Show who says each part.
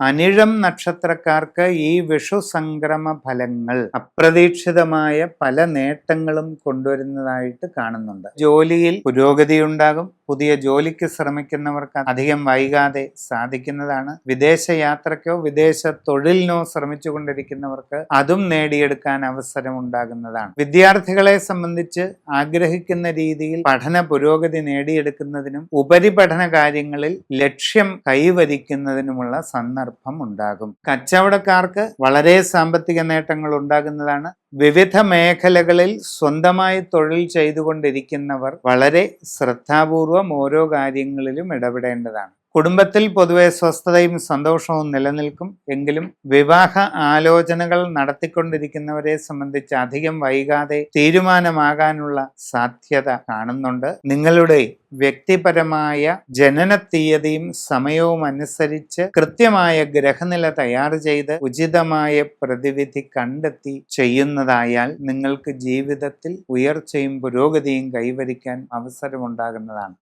Speaker 1: അനിഴം നക്ഷത്രക്കാർക്ക് ഈ വിഷു സംക്രമ ഫലങ്ങൾ അപ്രതീക്ഷിതമായ പല നേട്ടങ്ങളും കൊണ്ടുവരുന്നതായിട്ട് കാണുന്നുണ്ട്. ജോലിയിൽ പുരോഗതി ഉണ്ടാകും പുതിയ ജോലിക്ക് ശ്രമിക്കുന്നവർക്ക് അധികം വൈകാതെ സാധിക്കുന്നതാണ്. വിദേശ യാത്രയ്ക്കോ വിദേശ തൊഴിലിനോ ശ്രമിച്ചുകൊണ്ടിരിക്കുന്നവർക്ക് അതും നേടിയെടുക്കാൻ അവസരം ഉണ്ടാകുന്നതാണ് വിദ്യാർത്ഥികളെ സംബന്ധിച്ച് ആഗ്രഹിക്കുന്ന രീതിയിൽ പഠന പുരോഗതി നേടിയെടുക്കുന്നതിനും ഉപരിപഠന കാര്യങ്ങളിൽ ലക്ഷ്യം കൈവരിക്കുന്നതിനുമുള്ള സന്ദർഭം ഉണ്ടാകും. കച്ചവടക്കാർക്ക് വളരെ സാമ്പത്തിക നേട്ടങ്ങൾ ഉണ്ടാകുന്നതാണ്. വിവിധ മേഖലകളിൽ സ്വന്തമായി തൊഴിൽ ചെയ്തുകൊണ്ടിരിക്കുന്നവർ വളരെ ശ്രദ്ധാപൂർവം ഓരോ കാര്യങ്ങളിലും ഇടപെടേണ്ടതാണ്. കുടുംബത്തിൽ പൊതുവെ സ്വസ്ഥതയും സന്തോഷവും നിലനിൽക്കും. എങ്കിലും വിവാഹ ആലോചനകൾ നടത്തിക്കൊണ്ടിരിക്കുന്നവരെ സംബന്ധിച്ച് അധികം വൈകാതെ തീരുമാനമാകാനുള്ള സാധ്യത കാണുന്നുണ്ട്. നിങ്ങളുടെ വ്യക്തിപരമായ ജനന തീയതിയും സമയവും അനുസരിച്ച് കൃത്യമായ ഗ്രഹനില തയ്യാർ ചെയ്ത് ഉചിതമായ പ്രതിവിധി കണ്ടെത്തി ചെയ്യുന്നതായാൽ നിങ്ങൾക്ക് ജീവിതത്തിൽ ഉയർച്ചയും പുരോഗതിയും കൈവരിക്കാൻ അവസരമുണ്ടാകുന്നതാണ്.